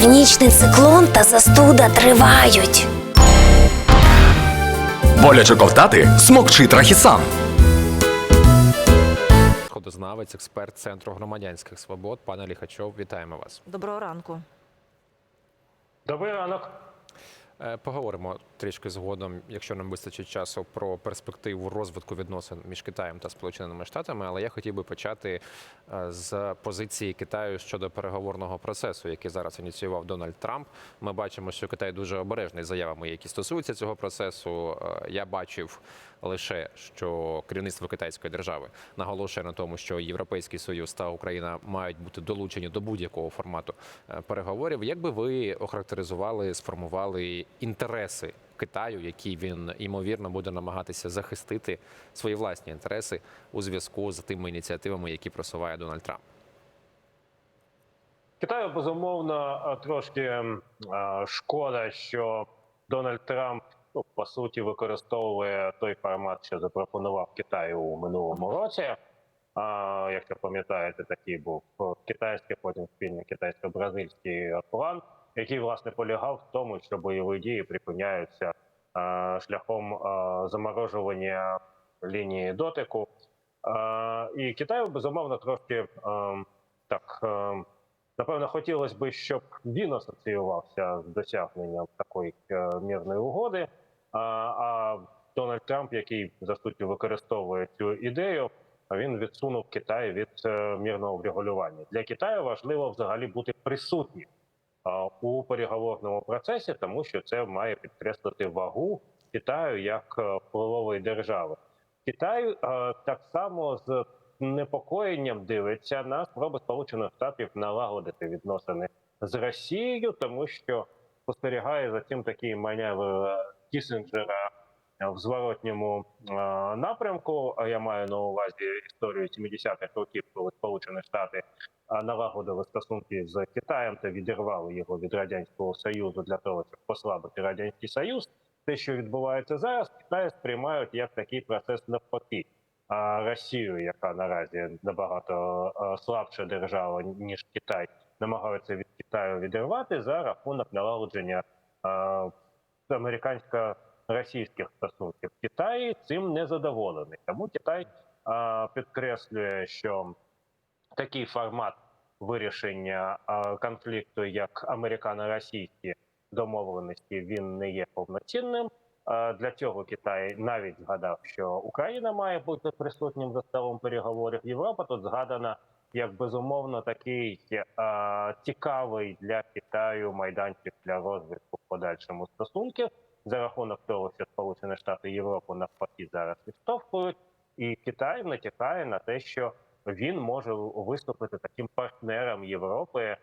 Північний циклон та застуда тривають. Боляче ковтати смокчи трахісан. Ходознавець, експерт Центру громадянських свобод. Пане Ліхачов, вітаємо вас. Доброго ранку. Добрий ранок. Е, Поговоримо трішки згодом, якщо нам вистачить часу, про перспективу розвитку відносин між Китаєм та Сполученими Штатами. Але я хотів би почати е, з позиції Китаю щодо переговорного процесу, який зараз ініціював Дональд Трамп. Ми бачимо, що Китай дуже обережний заявами, які стосуються цього процесу. Е, Я бачив лише, що керівництво китайської держави наголошує на тому, що Європейський Союз та Україна мають бути долучені до будь-якого формату переговорів. Як би ви охарактеризували, сформували інтереси Китаю, які він ймовірно буде намагатися захистити свої власні інтереси у зв'язку з тими ініціативами, які просуває Дональд Трамп? Китаю безумовно трошки е, шкода, що Дональд Трамп ну, по суті використовує той формат, що запропонував Китаю у минулому році. А, якщо пам'ятаєте, такий був китайський, потім спільний китайсько-бразильський план, який власне полягав в тому, що бойові дії припиняються е, шляхом е, заморожування лінії дотику. Е, і Китаю безумовно трошки так. Напевно, хотілося б, щоб він асоціювався з досягненням такої мирної угоди. А, Дональд Трамп, який за суттю використовує цю ідею, він відсунув Китай від мирного врегулювання. Для Китаю важливо взагалі бути присутнім у переговорному процесі, тому що це має підкреслити вагу Китаю як е, впливової держави. Китай е, так само з непокоєнням дивиться на спроби Сполучених Штатів налагодити відносини з Росією, тому що спостерігає за цим такий маневр е, Кісінджера в зворотньому напрямку. Я маю на увазі історію 70-х років, коли Сполучені Штати налагодили стосунки з Китаєм та відірвали його від радянського союзу для того, щоб послабити радянський союз. Те, що відбувається зараз, Китай сприймають як такий процес навпаки. А Росію, яка наразі набагато слабша держава ніж Китай, намагаються від Китаю відірвати за рахунок налагодження американсько-російських стосунків. Китай цим не задоволений. Тому Китай підкреслює, що такий формат вирішення конфлікту, як американо-російські домовленості, він не є повноцінним. Для цього Китай навіть згадав, що Україна має бути присутнім за столом переговорів. Європа тут згадана як безумовно такий е, цікавий для Китаю майданчик для розвитку в подальшому стосунків за рахунок того, що Сполучені Штати Європу навпаки зараз відштовхують, і Китай натякає на те, що він може виступити таким партнером Європи,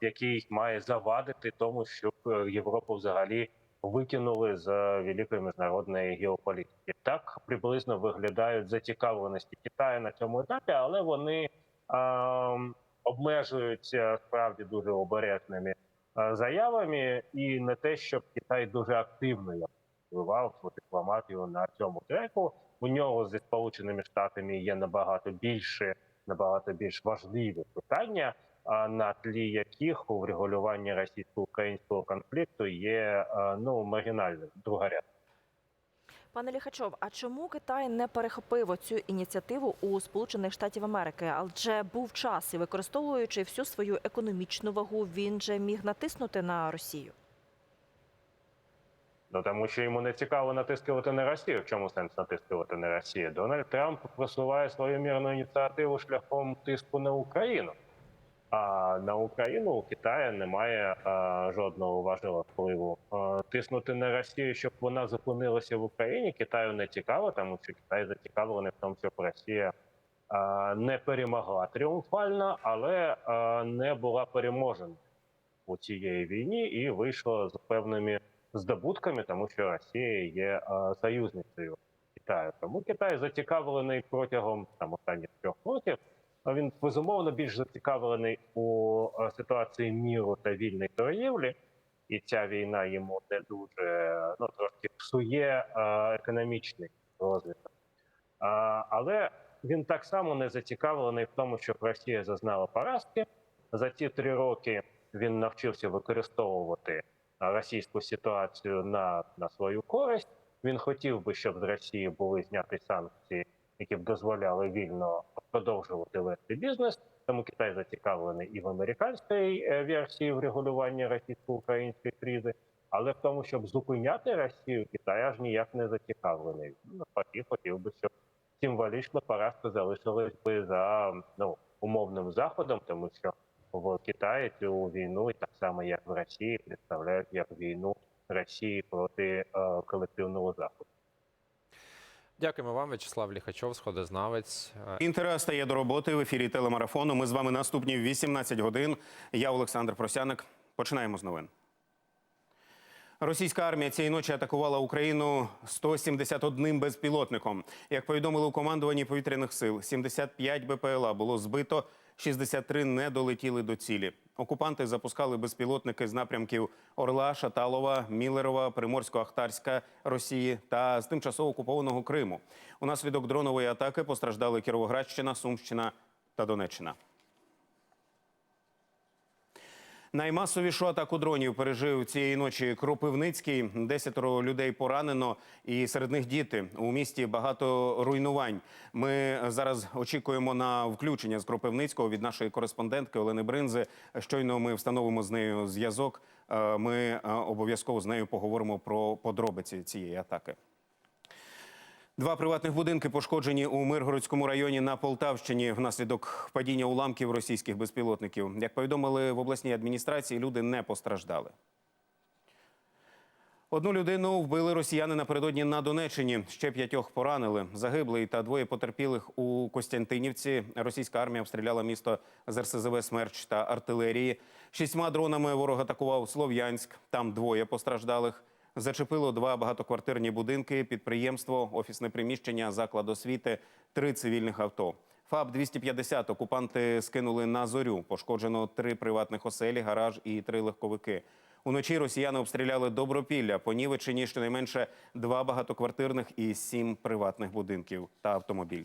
який має завадити тому, щоб е, Європу взагалі викинули з великої міжнародної геополітики. Так приблизно виглядають зацікавленості Китаю на цьому етапі, але вони обмежуються справді дуже обережними заявами, і не те, щоб Китай дуже активно впливав дипломатію на цьому треку. У нього зі сполученими штатами є набагато більше, набагато більш важливі питання а, на тлі яких у врегулюванні російсько-українського конфлікту є е, ну маргінальним другоряд. Пане Ліхачов, а чому Китай не перехопив цю ініціативу у Сполучених Штатів Америки? Адже був час і використовуючи всю свою економічну вагу, він же міг натиснути на Росію. Ну тому що йому не цікаво натискувати на Росію. В чому сенс натискувати на Росію? Дональд Трамп просуває свою мирну ініціативу шляхом тиску на Україну. А на Україну у Китаю немає а, жодного важливого впливу. А, тиснути на Росію, щоб вона зупинилася в Україні, Китаю не цікаво, тому що Китай зацікавлений в тому, щоб Росія а, не перемогла тріумфально, але а, не була переможена у цієї війні і вийшла з певними здобутками, тому що Росія є союзницею Китаю. Тому Китай зацікавлений протягом там останніх трьох років. Він безумовно більш зацікавлений у ситуації міру та вільної торгівлі, і ця війна йому не дуже ну трошки псує економічний розвиток. Але він так само не зацікавлений в тому, щоб Росія зазнала поразки за ті три роки. він навчився використовувати російську ситуацію на, на свою користь. Він хотів би, щоб з Росії були зняті санкції, які б дозволяли вільно продовжувати вести бізнес. Тому Китай зацікавлений і в американській е, версії врегулювання російсько-української кризи, але в тому, щоб зупиняти Росію, Китай аж ніяк не зацікавлений. Навпаки, хотів би, щоб символічно поразка залишилась би за ну умовним заходом, тому що в Китаї цю війну, і так само як в Росії, представляють як війну Росії проти е, колективного заходу. Дякуємо вам, В'ячеслав Ліхачов, сходознавець. Е, Інтера стає до роботи в ефірі телемарафону. Ми з вами наступні в 18 годин. Я Олександр Просяник. Починаємо з новин. Російська армія цієї ночі атакувала Україну 171 безпілотником. Як повідомили у командуванні повітряних сил, 75 БПЛА було збито, 63 не долетіли до цілі. Окупанти запускали безпілотники з напрямків Орла, Шаталова, Мілерова, Приморсько-Ахтарська Росії та з тимчасово окупованого Криму. Унаслідок дронової атаки постраждали Кіровоградщина, Сумщина та Донеччина. Наймасовішу атаку дронів пережив цієї ночі Кропивницький. Десятеро людей поранено, і серед них діти. У місті багато руйнувань. Ми зараз очікуємо на включення з Кропивницького від нашої кореспондентки Олени Бринзи. Щойно ми встановимо з нею зв'язок. Е, Ми е, обов'язково з нею поговоримо про подробиці цієї атаки. Два приватних будинки пошкоджені у Миргородському районі на Полтавщині внаслідок падіння уламків російських безпілотників. Як повідомили в обласній адміністрації, люди не постраждали. Одну людину вбили росіяни напередодні на Донеччині. Ще п'ятьох поранили. Загиблий та двоє потерпілих у Костянтинівці. Російська армія обстріляла місто з РСЗВ «Смерч» та артилерії. Шістьма дронами ворог атакував Слов'янськ. Там двоє постраждалих. Зачепило два багатоквартирні будинки, підприємство, офісне приміщення, заклад освіти, три цивільних авто. ФАБ 250 окупанти скинули на зорю. Пошкоджено три приватних оселі, гараж і три легковики. Уночі росіяни обстріляли Добропілля, Понівеччині щонайменше два багатоквартирних і сім приватних будинків та автомобіль.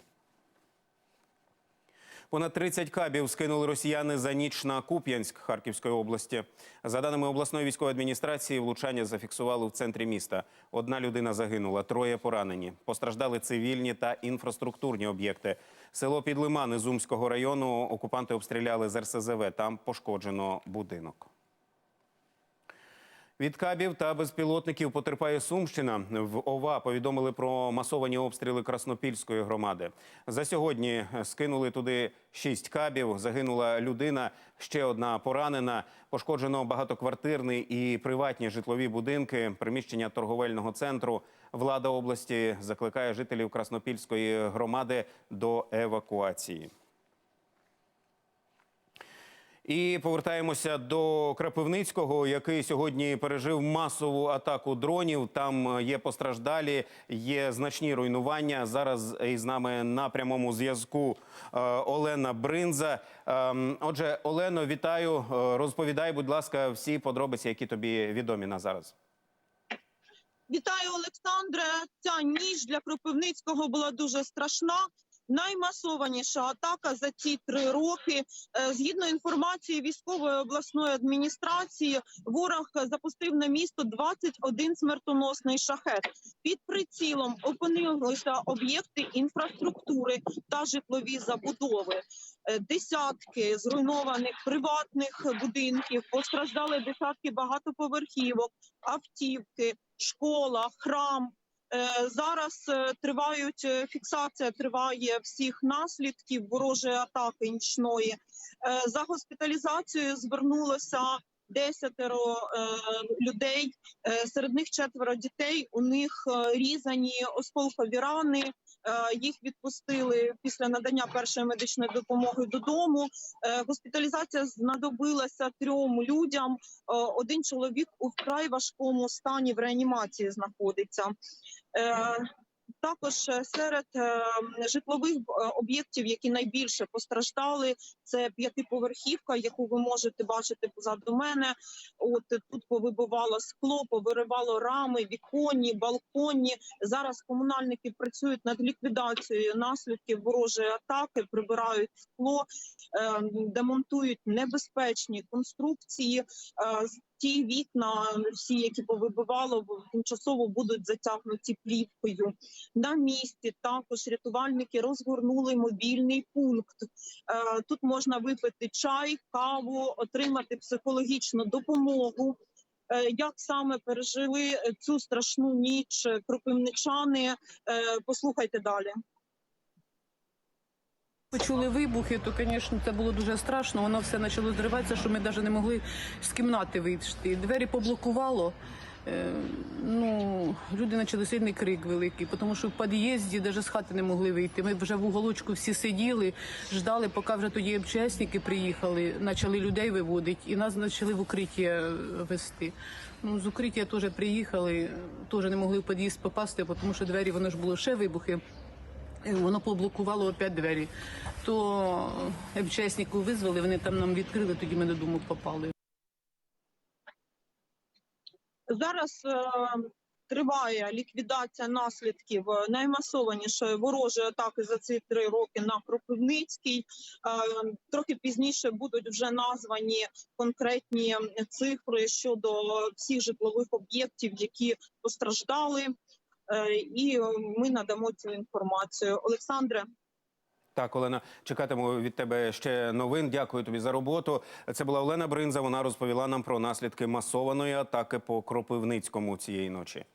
Понад 30 кабів скинули росіяни за ніч на Куп'янськ Харківської області. За даними обласної військової адміністрації, влучання зафіксували в центрі міста. Одна людина загинула, троє поранені. Постраждали цивільні та інфраструктурні об'єкти. Село Підлимани Зумського району окупанти обстріляли з РСЗВ. Там пошкоджено будинок. Від кабів та безпілотників потерпає Сумщина. В ОВА повідомили про масовані обстріли Краснопільської громади. За сьогодні скинули туди шість кабів. Загинула людина, ще одна поранена. Пошкоджено багатоквартирний і приватні житлові будинки, приміщення торговельного центру. Влада області закликає жителів Краснопільської громади до евакуації. І повертаємося до Крапивницького, який сьогодні пережив масову атаку дронів. Там є постраждалі, є значні руйнування. Зараз із нами на прямому зв'язку е, Олена Бринза. Ем, Отже, Олено, вітаю. Е, Розповідай, будь ласка, всі подробиці, які тобі відомі на зараз. Вітаю, Олександре. Ця ніч для Кропивницького була дуже страшна. Наймасованіша атака за ці три роки. Е, Згідно інформації військової обласної адміністрації, ворог запустив на місто 21 смертоносний шахет. Під прицілом опинилися об'єкти інфраструктури та житлові забудови. Е, Десятки зруйнованих приватних будинків, постраждали десятки багатоповерхівок, автівки, школа, храм. Е, Зараз е, тривають е, фіксація триває всіх наслідків ворожої атаки нічної. За госпіталізацією звернулося десятеро людей. Серед них четверо дітей. У них різані осколкові рани. Е, Їх відпустили після надання першої медичної допомоги додому. Е, Госпіталізація знадобилася трьом людям. Е, Один чоловік у вкрай важкому стані в реанімації знаходиться. Також е, серед е, житлових е, об'єктів, які найбільше постраждали, це п'ятиповерхівка, яку ви можете бачити позаду мене. От тут повибивало скло, повиривало рами, віконні, балконні. Зараз комунальники працюють над ліквідацією наслідків ворожої атаки, прибирають скло, е, демонтують небезпечні конструкції. Ті вікна, всі, які повибивало, тимчасово будуть затягнуті плівкою. На місці також рятувальники розгорнули мобільний пункт. Е, Тут можна випити чай, каву, отримати психологічну допомогу. Е, Як саме пережили цю страшну ніч кропивничани? Е, Послухайте далі. Почули вибухи, то, звісно, це було дуже страшно. Воно все почало зриватися, що ми навіть не могли з кімнати вийти. Двері поблокувало. Е, ну, люди почали сильний крик великий, тому що в під'їзді навіть з хати не могли вийти. Ми вже в уголочку всі сиділи, ждали, поки вже тоді МЧСники приїхали, почали людей виводити і нас почали в укриття вести. Ну, з укриття теж приїхали, теж не могли в під'їзд попасти, тому що двері, воно ж було ще вибухи. Е, Воно поблокувало опять двері. То МЧСнику визвали, вони там нам відкрили, тоді ми додому попали. Зараз е, триває ліквідація наслідків е, наймасованішої ворожої атаки за ці три роки на Кропивницький. Е, трохи пізніше будуть вже названі конкретні цифри щодо всіх житлових об'єктів, які постраждали. Е, і е, ми надамо цю інформацію. Олександре. Так, Олена, чекатиму від тебе ще новин. Дякую тобі за роботу. Це була Олена Бринза. Вона розповіла нам про наслідки масованої атаки по Кропивницькому цієї ночі.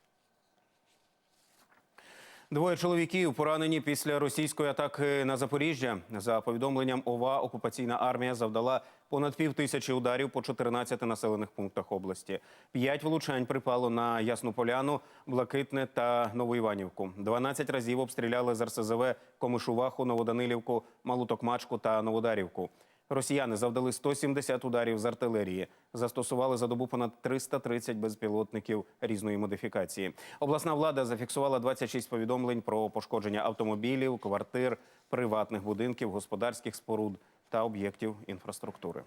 Двоє чоловіків поранені після російської атаки на Запоріжжя. За повідомленням ОВА, окупаційна армія завдала понад пів тисячі ударів по 14 населених пунктах області. П'ять влучань припало на Ясну Поляну, Блакитне та Новоіванівку. 12 разів обстріляли з РСЗВ Комишуваху, Новоданилівку, Малу Токмачку та Новодарівку. Росіяни завдали 170 ударів з артилерії. Застосували за добу понад 330 безпілотників різної модифікації. Обласна влада зафіксувала 26 повідомлень про пошкодження автомобілів, квартир, приватних будинків, господарських споруд та об'єктів інфраструктури.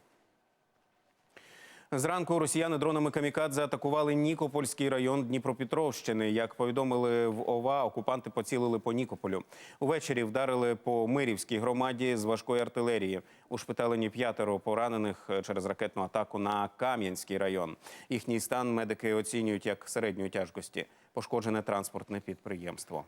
Зранку росіяни дронами камікадзе атакували Нікопольський район Дніпропетровщини. Як повідомили в ОВА, окупанти поцілили по Нікополю. Увечері вдарили по Мирівській громаді з важкої артилерії. Ушпиталені п'ятеро поранених через ракетну атаку на Кам'янський район. Їхній стан медики оцінюють як середньої тяжкості. Пошкоджене транспортне підприємство.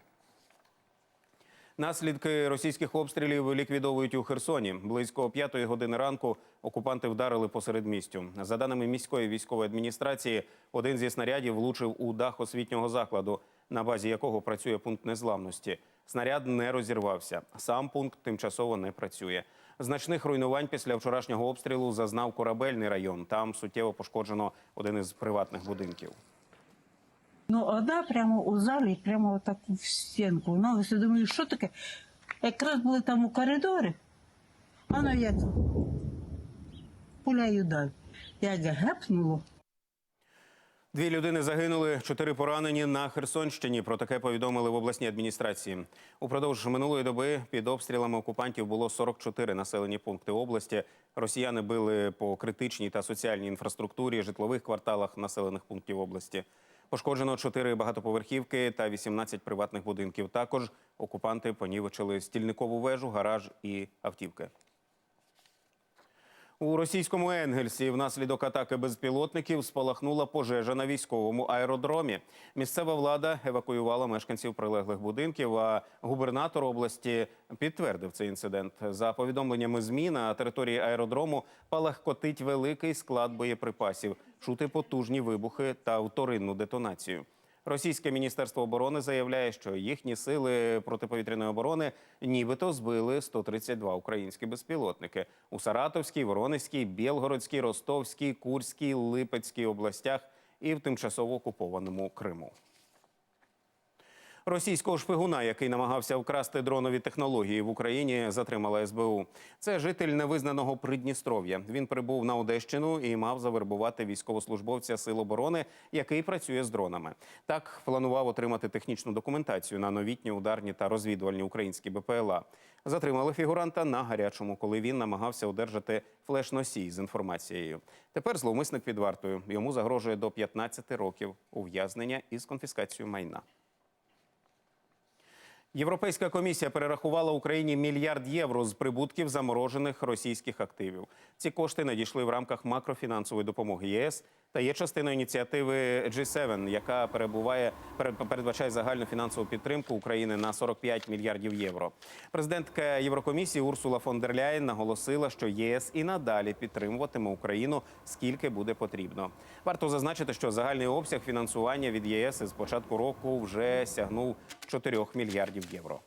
Наслідки російських обстрілів ліквідовують у Херсоні. Близько п'ятої години ранку окупанти вдарили посеред містю. За даними міської військової адміністрації, один зі снарядів влучив у дах освітнього закладу, на базі якого працює пункт незламності. Снаряд не розірвався. Сам пункт тимчасово не працює. Значних руйнувань після вчорашнього обстрілу зазнав корабельний район. Там суттєво пошкоджено один із приватних будинків. Ну, одна прямо у залі, прямо так в стінку. Ну, я думаю, що таке? Якраз були там у коридорі, а ну як пуляю далі. Як гепнуло. Дві людини загинули, чотири поранені на Херсонщині. Про таке повідомили в обласній адміністрації. Упродовж минулої доби під обстрілами окупантів було 44 населені пункти області. Росіяни били по критичній та соціальній інфраструктурі, житлових кварталах населених пунктів області. Пошкоджено чотири багатоповерхівки та 18 приватних будинків. Також окупанти понівечили стільникову вежу, гараж і автівки. У російському Енгельсі внаслідок атаки безпілотників спалахнула пожежа на військовому аеродромі. Місцева влада евакуювала мешканців прилеглих будинків. А губернатор області підтвердив цей інцидент. За повідомленнями ЗМІ на території аеродрому палахкотить великий склад боєприпасів, чути потужні вибухи та вторинну детонацію. Російське міністерство оборони заявляє, що їхні сили протиповітряної оборони нібито збили 132 українські безпілотники у Саратовській, Воронезькій, Білгородській, Ростовській, Курській, Липецькій областях і в тимчасово окупованому Криму. Російського шпигуна, який намагався вкрасти дронові технології в Україні, затримала СБУ. Це житель невизнаного Придністров'я. Він прибув на Одещину і мав завербувати військовослужбовця Сил оборони, який працює з дронами. Так планував отримати технічну документацію на новітні ударні та розвідувальні українські БПЛА. Затримали фігуранта на гарячому, коли він намагався одержати флеш-носій з інформацією. Тепер зловмисник під вартою. Йому загрожує до 15 років ув'язнення із конфіскацією майна. Європейська комісія перерахувала Україні мільярд євро з прибутків заморожених російських активів. Ці кошти надійшли в рамках макрофінансової допомоги єС та є частиною ініціативи G7, яка перебуває перед- передбачає загальну фінансову підтримку України на 45 мільярдів євро. Президентка Єврокомісії Урсула фон дер Ляєн наголосила, що ЄС і надалі підтримуватиме Україну скільки буде потрібно. Варто зазначити, що загальний обсяг фінансування від ЄС із початку року вже сягнув 4 мільярдів євро.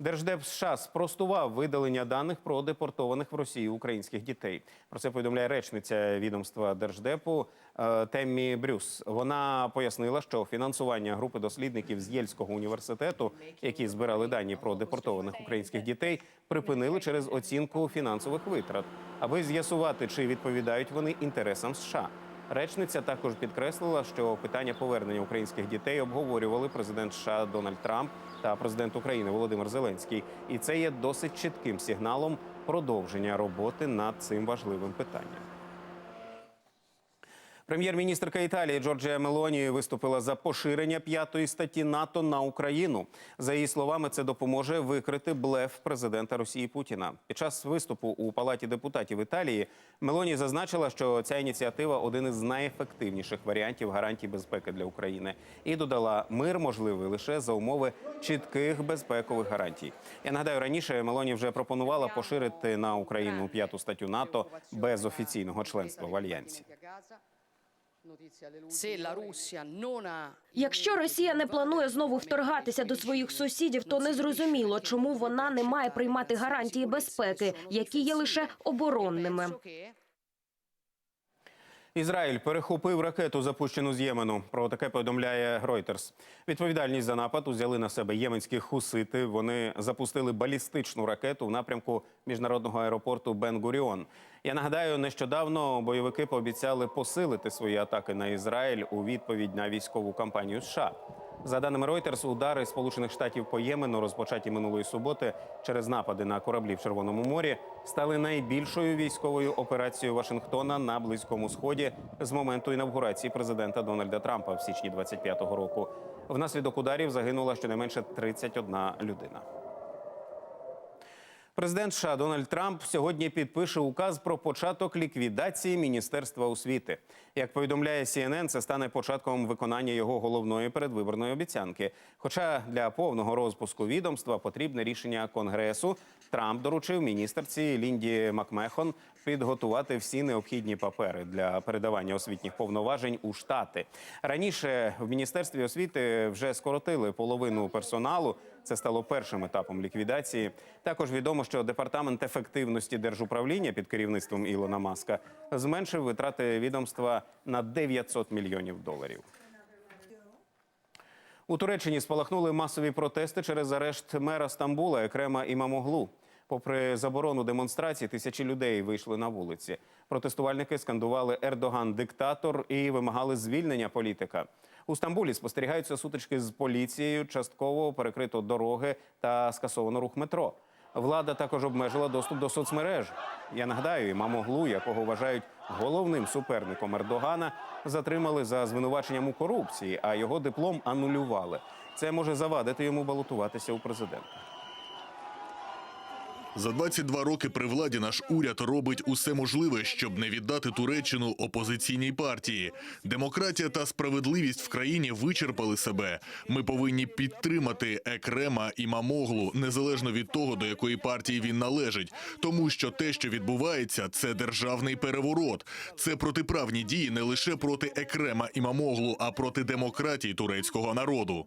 Держдеп США спростував видалення даних про депортованих в Росію українських дітей. Про це повідомляє речниця відомства Держдепу е, Теммі Брюс. Вона пояснила, що фінансування групи дослідників з Єльського університету, які збирали дані про депортованих українських дітей, припинили через оцінку фінансових витрат, аби з'ясувати, чи відповідають вони інтересам США. Речниця також підкреслила, що питання повернення українських дітей обговорювали президент США Дональд Трамп та президент України Володимир Зеленський, і це є досить чітким сигналом продовження роботи над цим важливим питанням. Прем'єр-міністрка Італії Джорджія Мелоні виступила за поширення п'ятої статті НАТО на Україну. За її словами, це допоможе викрити блеф президента Росії Путіна. Під час виступу у палаті депутатів Італії Мелоні зазначила, що ця ініціатива один із найефективніших варіантів гарантій безпеки для України, і додала, мир можливий лише за умови чітких безпекових гарантій. Я нагадаю, раніше Мелоні вже пропонувала поширити на Україну п'яту статтю НАТО без офіційного членства в альянсі. Якщо Росія не планує знову вторгатися до своїх сусідів, то незрозуміло, чому вона не має приймати гарантії безпеки, які є лише оборонними. Ізраїль перехопив ракету, запущену з Ємену. Про таке повідомляє Reuters. Відповідальність за напад узяли на себе єменські хусити. Вони запустили балістичну ракету в напрямку міжнародного аеропорту Бен-Гуріон. Я нагадаю, нещодавно бойовики пообіцяли посилити свої атаки на Ізраїль у відповідь на військову кампанію США. За даними Reuters, удари Сполучених Штатів по Ємену, розпочаті минулої суботи через напади на кораблі в Червоному морі, стали найбільшою військовою операцією Вашингтона на близькому сході з моменту інавгурації президента Дональда Трампа в січні 25-го року. Внаслідок ударів загинула щонайменше 31 людина. Президент США Дональд Трамп сьогодні підпише указ про початок ліквідації Міністерства освіти. Як повідомляє CNN, це стане початком виконання його головної передвиборної обіцянки. Хоча для повного розпуску відомства потрібне рішення Конгресу, Трамп доручив міністерці Лінді Макмехон підготувати всі необхідні папери для передавання освітніх повноважень у штати. Раніше в міністерстві освіти вже скоротили половину персоналу. Це стало першим етапом ліквідації. Також відомо, що департамент ефективності держуправління під керівництвом Ілона Маска зменшив витрати відомства на 900 мільйонів доларів. У Туреччині спалахнули масові протести через арешт мера Стамбула Екрема Імамоглу. Попри заборону демонстрацій, тисячі людей вийшли на вулиці. Протестувальники скандували Ердоган диктатор і вимагали звільнення політика. У Стамбулі спостерігаються сутички з поліцією, частково перекрито дороги та скасовано рух метро. Влада також обмежила доступ до соцмереж. Я нагадаю, Імамоглу, якого вважають головним суперником Ердогана, затримали за звинуваченням у корупції, а його диплом анулювали. Це може завадити йому балотуватися у президенти. За 22 роки при владі наш уряд робить усе можливе, щоб не віддати Туреччину опозиційній партії. Демократія та справедливість в країні вичерпали себе. Ми повинні підтримати Екрема і Мамоглу, незалежно від того, до якої партії він належить, тому що те, що відбувається, це державний переворот. Це протиправні дії не лише проти Екрема і Мамоглу, а проти демократії турецького народу.